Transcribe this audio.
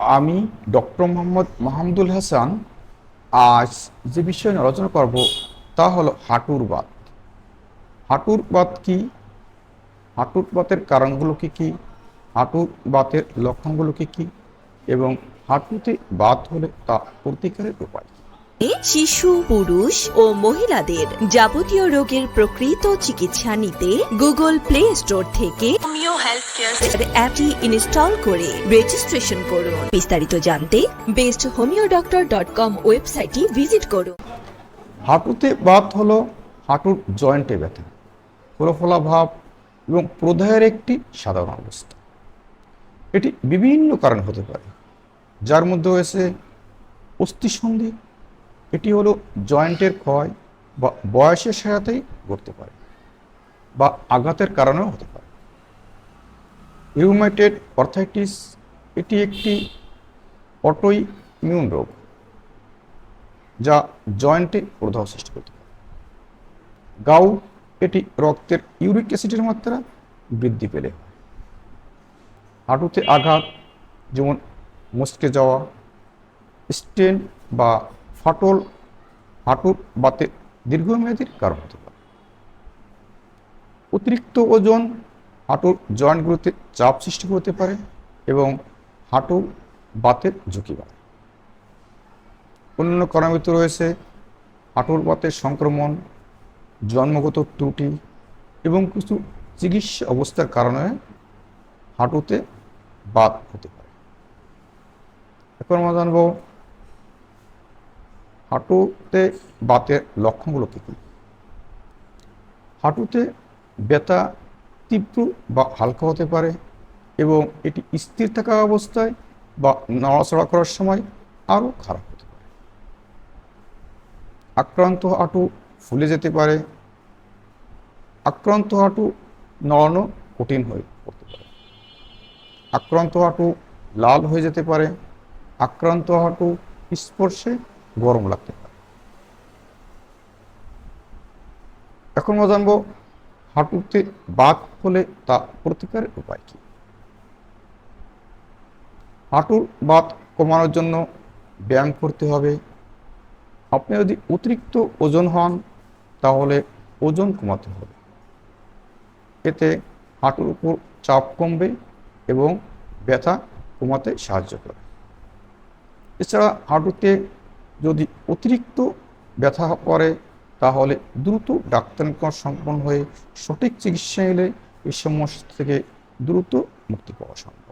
আমি ডক্টর মোহাম্মদ মাহমুদুল হাসান, আজ যে বিষয় নিয়ে আলোচনা করব তা হলো হাঁটুর বাত। হাঁটুর বাত কি? হাঁটুর বাতের কারণগুলো কি কি? হাঁটুর বাতের লক্ষণগুলো কি কি? এবং হাঁটুতে বাত হলে তা প্রতিকারের উপায়? শিশু পুরুষ ও মহিলাদের যাবতীয় রোগের প্রকৃত চিকিৎসা নিতে গুগল প্লে স্টোর থেকে হোমিও হেলথ কেয়ার অ্যাপটি ইনস্টল করে রেজিস্ট্রেশন করুন। বিস্তারিত জানতে best homeo doctor dot com ওয়েবসাইটটি ভিজিট করুন। হাঁটুতে বাত হলো হাঁটুর জয়েন্টে ব্যথা ফোলাফোলা ভাব এবং প্রদাহের একটি সাধারণ অবস্থা। এটি বিভিন্ন কারণ হতে পারে যার মধ্যে রয়েছে অস্থিসন্ধি এটি হলো জয়েন্টের ক্ষয় বা বয়সের সাথেই ঘটতে পারে বা আঘাতের কারণেও হতে পারে। রিউমাইটেড অর্থাইটিস এটি একটি অটোই ইমিউন রোগ যা জয়েন্টে প্রদাহ সৃষ্টি করতে পারে। গাউট এটি রক্তের ইউরিক অ্যাসিডের মাত্রা বৃদ্ধি পেলে হাঁটুতে আঘাত যেমন মুচকে যাওয়া, স্টেন বা ফাটল হাঁটুর বাতে দীর্ঘমেয়াদীর কারণ হতে পারে। অতিরিক্ত ওজন হাঁটুর জয়েন্টগুলোতে চাপ সৃষ্টি করতে পারে এবং হাঁটু বাতের ঝুঁকি বাড়ে। অন্যান্য কারণের ভিতরে রয়েছে হাঁটুর বাতের সংক্রমণ, জন্মগত ত্রুটি এবং কিছু চিকিৎসা অবস্থার কারণে হাঁটুতে বাত হতে পারে। এখন আমরা জানব হাঁটুতে বাতের লক্ষণগুলো কী কী? হাঁটুতে ব্যথা তীব্র বা হালকা হতে পারে এবং এটি স্থির থাকা অবস্থায় বা নড়াচড়া করার সময় আরও খারাপ হতে পারে। আক্রান্ত হাঁটু ফুলে যেতে পারে। আক্রান্ত হাঁটু নড়ানো কঠিন হয়ে পড়তে পারে। আক্রান্ত হাঁটু লাল হয়ে যেতে পারে। আক্রান্ত হাঁটু স্পর্শে গরম লাগতে পারে এখন আমরা জানব হাঁটুতে বাত হলে তা প্রতিকারের উপায় কি? হাঁটুর বাত কমানোর জন্য ব্যায়াম করতে হবে। আপনি যদি অতিরিক্ত ওজন হন, তাহলে ওজন কমাতে হবে। এতে হাঁটুর উপর চাপ কমবে এবং ব্যথা কমাতে সাহায্য করে। এছাড়া হাঁটুতে যদি অতিরিক্ত ব্যথা করে, তাহলে দ্রুত ডাক্তার নিকট সম্পন্ন হয়ে সঠিক চিকিৎসা এলে এই সমস্যা থেকে দ্রুত মুক্তি পাওয়া সম্ভব।